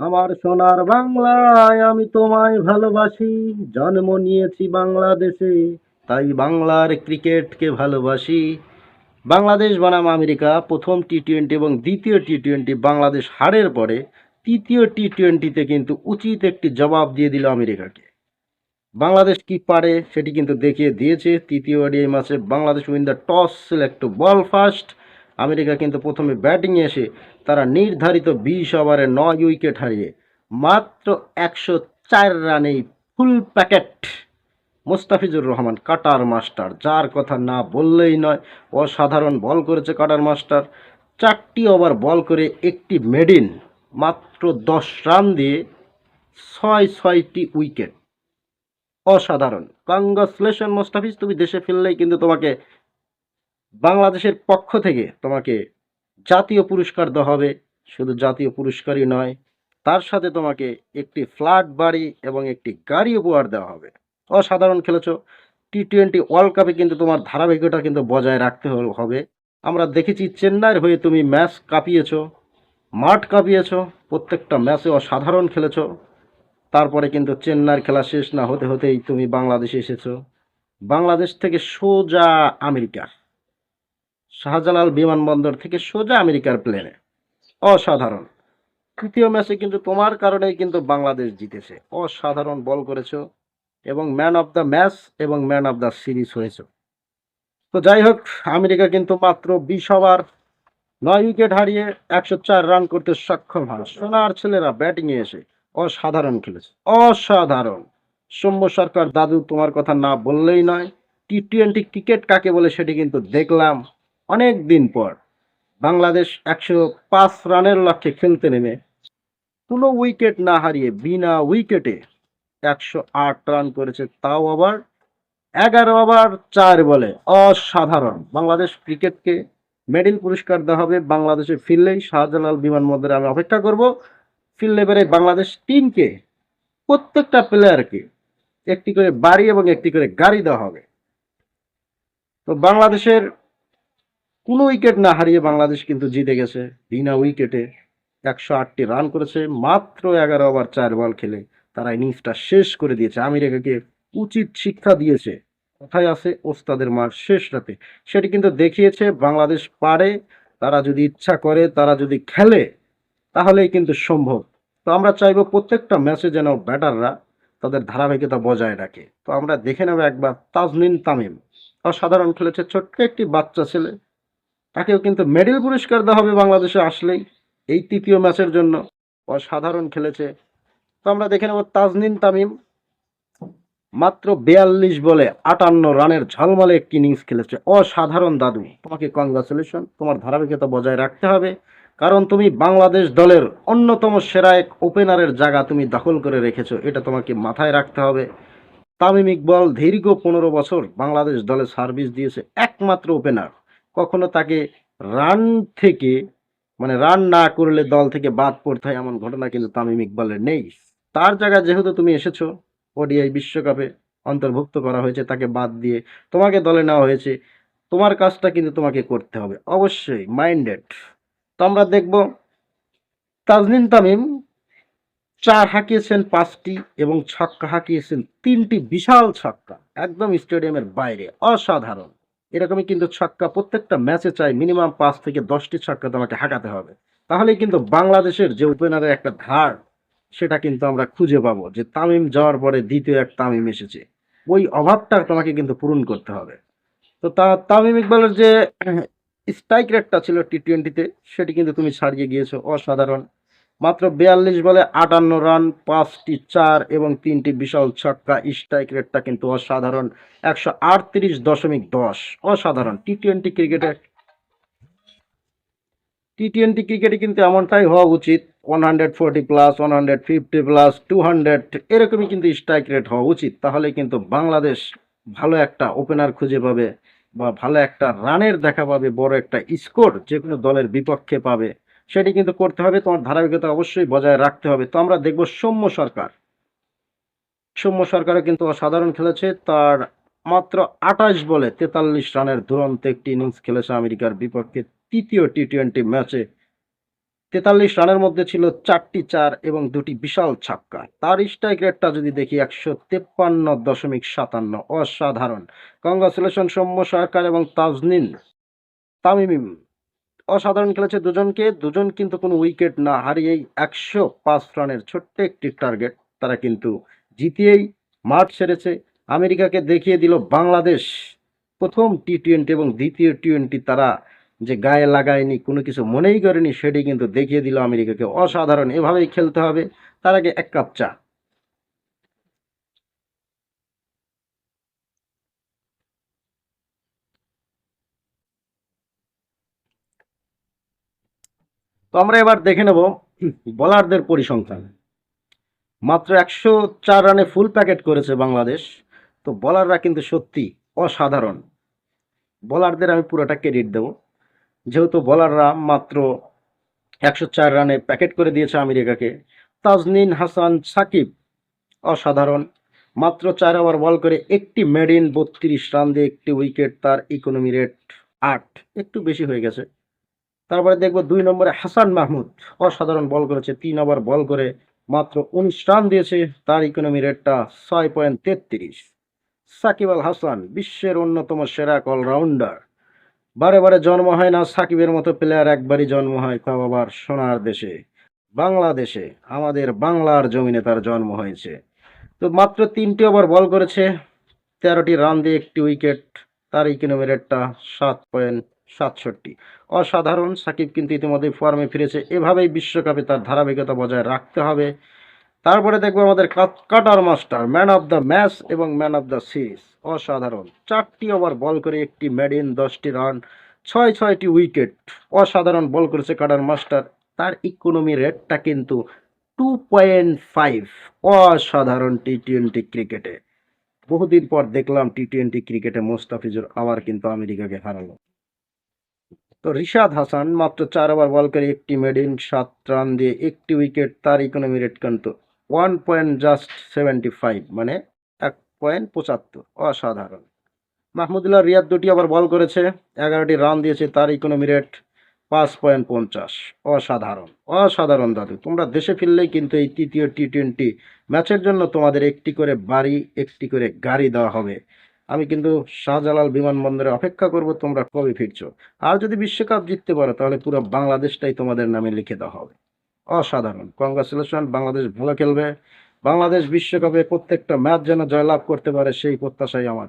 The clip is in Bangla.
আমার সোনার বাংলায় আমি তোমায় ভালোবাসি, জন্ম নিয়েছি বাংলাদেশে, তাই বাংলার ক্রিকেটকে ভালোবাসি। বাংলাদেশ বনাম আমেরিকা, প্রথম টি টোয়েন্টি এবং দ্বিতীয় টি টোয়েন্টি বাংলাদেশ হারের পরে তৃতীয় টি টোয়েন্টিতে কিন্তু উচিত একটি জবাব দিয়ে দিল আমেরিকাকে। বাংলাদেশ কি পারে সেটি কিন্তু দেখিয়ে দিয়েছে। তৃতীয় ওডিআই ম্যাচে Bangladesh win the toss, select bowl first. America কিন্তু প্রথমে ব্যাটিংয়ে এসে তারা নির্ধারিত বিশ ওভারে নয় উইকেট হারিয়ে মাত্র একশো চার রানেই full packet Mustafizur Rahman cutter master. যার কথা না বললেই নয়, অসাধারণ বল করেছে কাটার মাস্টার। চারটি ওভার বল করে একটি মেডিন, মাত্র দশ রান দিয়ে ছয় ছয়টি উইকেট। অসাধারণ। কংগ্রাচুলেশন মোস্তাফিজ, তুমি দেশে ফিরলেই কিন্তু তোমাকে বাংলাদেশের পক্ষ থেকে তোমাকে জাতীয় পুরস্কার দেওয়া হবে। শুধু জাতীয় পুরস্কারই নয়, তার সাথে তোমাকে একটি ফ্ল্যাট বাড়ি এবং একটি গাড়ি উপহার দেওয়া হবে। অসাধারণ খেলেছো। টি টোয়েন্টি ওয়ার্ল্ড কাপে কিন্তু তোমার ধারাবাহিকতা কিন্তু বজায় রাখতে হবে। আমরা দেখেছি চেন্নাইয়ের হয়ে তুমি ম্যাচ কাঁপিয়েছ, মাঠ কাঁপিয়েছো, প্রত্যেকটা ম্যাচে অসাধারণ খেলেছো। তারপরে কিন্তু চেন্নাইয়ের খেলা শেষ না হতে হতেই তুমি বাংলাদেশে এসেছ। বাংলাদেশ থেকে সোজা আমেরিকা শাহজালাল বিমানবন্দর থেকে সোজা আমেরিকার প্লেনে। অসাধারণ। তৃতীয় ম্যাচে কিন্তু তোমার কারণেই কিন্তু বাংলাদেশ জিতেছে। অসাধারণ বল করেছ এবং ম্যান অফ দ্য ম্যাচ এবং ম্যান অফ দ্য সিরিজ হয়েছে। তো যাই হোক, আমেরিকা কিন্তু মাত্র বিশ ওভার, নয় উইকেট হারিয়ে একশো চার রান করতে সক্ষম হয় সোনার ছেলেরা ব্যাটিংয়ে এসে অসাধারণ খেলেছে। অসাধারণ। সৌম্য সরকার দাদু তোমার কথা না বললেই নয়। টি টোয়েন্টি ক্রিকেট কাকে বলে সেটি কিন্তু দেখলাম। অনেক দিন পর বাংলাদেশ একশো পাঁচ রানের লক্ষ্যে খেলতে নেমে। কোনো উইকেট না হারিয়ে বিনা উইকেটে একশো আট রান করেছে তাও আবার এগারো ওভার চার বলে অসাধারণ। বাংলাদেশ ক্রিকেটকে মেডেল পুরস্কার দেওয়া হবে বাংলাদেশে ফিরলেই শাহজালাল বিমানবন্দরে আমি অপেক্ষা করব। ফিরলে এবারে বাংলাদেশ টিমকে প্রত্যেকটা প্লেয়ারকে একটি করে বাড়ি এবং একটি করে গাড়ি দেওয়া হবে। তো বাংলাদেশের কোনো উইকেট না হারিয়ে বাংলাদেশ কিন্তু জিতে গেছে। বিনা উইকেটে একশো আটটি রান করেছে, মাত্র এগারো ওভার চার বল খেলে। তারা ইনিংসটা শেষ করে দিয়েছে। আমেরিকাকে উচিত শিক্ষা দিয়েছে। কোথায় আছে ওস্তাদের মার শেষ রাতে? সেটি কিন্তু দেখিয়েছে বাংলাদেশ পারে। তারা যদি ইচ্ছা করে, তারা যদি খেলে, তাহলেই কিন্তু সম্ভব। তো আমরা চাইব প্রত্যেকটা ম্যাচে যেন ব্যাটাররা তাদের ধারাবাহিকতা বজায় রাখে। তো আমরা দেখে নেব একবার তাজনিন তামিম। অসাধারণ খেলেছে, ছোট্ট একটি বাচ্চা ছেলে। তাকেও কিন্তু মেডেল পুরস্কার দেওয়া হবে বাংলাদেশে আসলেই এই তৃতীয় ম্যাচের জন্য। অসাধারণ খেলেছে। তো আমরা দেখে নেব তাজনিন তামিম। মাত্র বিয়াল্লিশ বলে আটান্ন রানের ঝলমলে একটি ইনিংস খেলেছে। অসাধারণ দাদু, তোমাকে কংগ্রাচুলেশন তোমার ধারাবাহিকতা বজায় রাখতে হবে। কারণ তুমি বাংলাদেশ দলের অন্যতম সেরা এক ওপেনারের জায়গা তুমি দখল করে রেখেছো। এটা তোমাকে মাথায় রাখতে হবে। তামিম ইকবল দীর্ঘ পনেরো বছর বাংলাদেশ দলে সার্ভিস দিয়েছে একমাত্র ওপেনার কখনো তাকে রান থেকে মানে রান না করলে দল থেকে বাদ পড়তে হয় এমন ঘটনা কিন্তু তামিম ইকবালের নেই। তার জায়গায় যেহেতু তুমি এসেছ, ওডিআই বিশ্বকাপে অন্তর্ভুক্ত করা হয়েছে, তাকে বাদ দিয়ে তোমাকে দলে নেওয়া হয়েছে, তোমার কাজটা কিন্তু তোমাকে করতে হবে। অবশ্যই, মাইন্ডেড। তো আমরা দেখব, তাজনিন তামিম, চার হাঁকিয়েছেন পাঁচটি এবং ছক্কা হাঁকিয়েছেন তিনটি বিশাল ছক্কা, একদম স্টেডিয়ামের বাইরে, অসাধারণ। এরকমই কিন্তু ছক্কা প্রত্যেকটা ম্যাচে চাই মিনিমাম পাঁচ থেকে দশটি ছক্কা তোমাকে হাঁকাতে হবে। তাহলেই কিন্তু বাংলাদেশের যে ওপেনারের একটা ধার, সেটা কিন্তু আমরা খুঁজে পাবো যে তামিম যাওয়ার পরে দ্বিতীয় এক তামিম এসেছে। ওই অভাবটা তোমাকে কিন্তু পূরণ করতে হবে। তো তা, তামিম ইকবালের যে স্ট্রাইক রেটটা ছিল টি টোয়েন্টিতে সেটি কিন্তু তুমি ছাড়িয়ে গিয়েছো, অসাধারণ। মাত্র বিয়াল্লিশ বলে আটান্ন রান, পাঁচটি চার এবং তিনটি বিশাল ছক্কা। স্ট্রাইক রেটটা কিন্তু অসাধারণ, একশো আটত্রিশ দশমিক দশ। অসাধারণ। টি টোয়েন্টি ক্রিকেটে টি টোয়েন্টি ক্রিকেটে কিন্তু এমনটাই হওয়া উচিত one hundred forty plus one hundred fifty plus two hundred এরকমই কিন্তু স্ট্রাইক রেট হওয়া উচিত। তাহলে কিন্তু বাংলাদেশ ভালো একটা ওপেনার খুঁজে পাবে বা ভালো একটা রানের দেখা পাবে, বড় একটা স্কোর যে কোনো দলের বিপক্ষে পাবে। সেটি কিন্তু করতে হবে, তোমার ধারাবাহিকতা অবশ্যই বজায় রাখতে হবে। তো আমরা দেখব সৌম্য সরকার। সৌম্য সরকারও কিন্তু অসাধারণ খেলেছে। তার মাত্র আঠাশ বলে তেতাল্লিশ রানের দুরন্ত একটি ইনিংস খেলেছে আমেরিকার বিপক্ষে তৃতীয় টি টোয়েন্টি ম্যাচে তেতাল্লিশ রানের মধ্যে ছিল চারটি চার এবং দুটি বিশাল ছাক্কা। তার স্ট্রাইক রেটটা যদি দেখি একশো তেপ্পান্ন দশমিক সাতান্ন, অসাধারণ। কংগ্রাচুলেশন সৌম্য সরকার এবং তাজনিন তামিম। অসাধারণ খেলেছে দুজনকে। দুজন কিন্তু কোনো উইকেট না হারিয়েই একশো পাঁচ রানের ছোট্ট একটি টার্গেট তারা কিন্তু জিতিয়েই মাঠ ছেড়েছে আমেরিকাকে দেখিয়ে দিল বাংলাদেশ। প্রথম টি টোয়েন্টি এবং দ্বিতীয় টোয়েন্টি তারা যে গায়ে লাগায়নি, কোনো কিছু মনেই করেনি, সেটি কিন্তু দেখিয়ে দিল আমেরিকাকে। অসাধারণ, এভাবেই খেলতে হবে। তার আগে এক কাপ চা। তো আমরা এবার দেখে নেব বোলারদের পরিসংখ্যান। মাত্র একশো চার রানে ফুল প্যাকেট করেছে বাংলাদেশ। তো বলাররা কিন্তু সত্যি অসাধারণ। বোলারদের আমি পুরোটা ক্রেডিট দেব। যেহেতু বলাররা মাত্র একশো চার রানে প্যাকেট করে দিয়েছে আমেরিকাকে, তাজনিন হাসান সাকিব অসাধারণ। মাত্র চার ওভার বল করে একটি মেডিন বত্রিশ রান দিয়ে একটি উইকেট তার ইকোনমি রেট আট। একটু বেশি হয়ে গেছে। তারপরে দেখব দুই নম্বরে হাসান মাহমুদ। অসাধারণ বল করেছে, তিন ওভার বল করে মাত্র উনিশ রান দিয়েছে, তার ইকোনমি রেটটা ছয় পয়েন্ট তেত্রিশ। সাকিব আল হাসান, বিশ্বের অন্যতম সেরা অলরাউন্ডার বারে বারে জন্ম হয় না সাকিবের মতো প্লেয়ার একবারই জন্ম হয় তাও আবার সোনার দেশে। বাংলাদেশে, আমাদের বাংলার জমিনে তার জন্ম হয়েছে। তো মাত্র তিনটি ওভার বল করেছে, তেরোটি রান দিয়ে একটি উইকেট তার ইকোনমি রেটটা সাত পয়েন্ট সাতষট্টি। অসাধারণ, সাকিব কিন্তু ইতিমধ্যে ফর্মে ফিরেছে। এভাবেই বিশ্বকাপে তার ধারাবাহিকতা বজায় রাখতে হবে। তারপরে দেখব আমাদের cut- cutter master man of the match এবং ম্যান অফ দ্য সিরিজ অসাধারণ। চারটি ওভার বল করে একটি মেডিন দশটি রান ছয় ছয়টি উইকেট অসাধারণ বল করেছে কাটার মাস্টার। তার ইকোনমি রেটটা কিন্তু টু পয়েন্ট ফাইভ অসাধারণ টি টোয়েন্টি ক্রিকেটে বহুদিন পর দেখলাম টি টোয়েন্টি ক্রিকেটে মোস্তাফিজুর আবার কিন্তু আমেরিকাকে হারালো। তো রিশাদ হাসান মাত্র চার ওভার বল করে একটি মেডিন সাত রান দিয়ে একটি উইকেট তার ইকোনমি রেট কিন্তু one point just seventy five মানে এক পয়েন্ট পঁচাত্তর, অসাধারণ। মাহমুদুল্লাহ রিয়াদ দুটি ওভার বল করেছে, এগারোটি রান দিয়েছে, তার ইকোনমি রেট পাঁচ পয়েন্ট পঞ্চাশ, অসাধারণ অসাধারণ দাদু। তোমরা দেশে ফিরলেই কিন্তু এই তৃতীয় টি টোয়েন্টি ম্যাচের জন্য তোমাদের একটি করে বাড়ি, একটি করে গাড়ি দেওয়া হবে। আমি কিন্তু শাহজালাল বিমানবন্দরে অপেক্ষা করব, তোমরা কবে ফিরছো? আর যদি বিশ্বকাপ জিততে পারো, তাহলে পুরো বাংলাদেশটাই তোমাদের নামে লিখে দেওয়া হবে। অসাধারণ। কংগ্রাচুলেশন বাংলাদেশ ভালো খেলবে। বাংলাদেশ বিশ্বকাপে প্রত্যেকটা ম্যাচ যেন জয়লাভ করতে পারে, সেই প্রত্যাশাই আমার।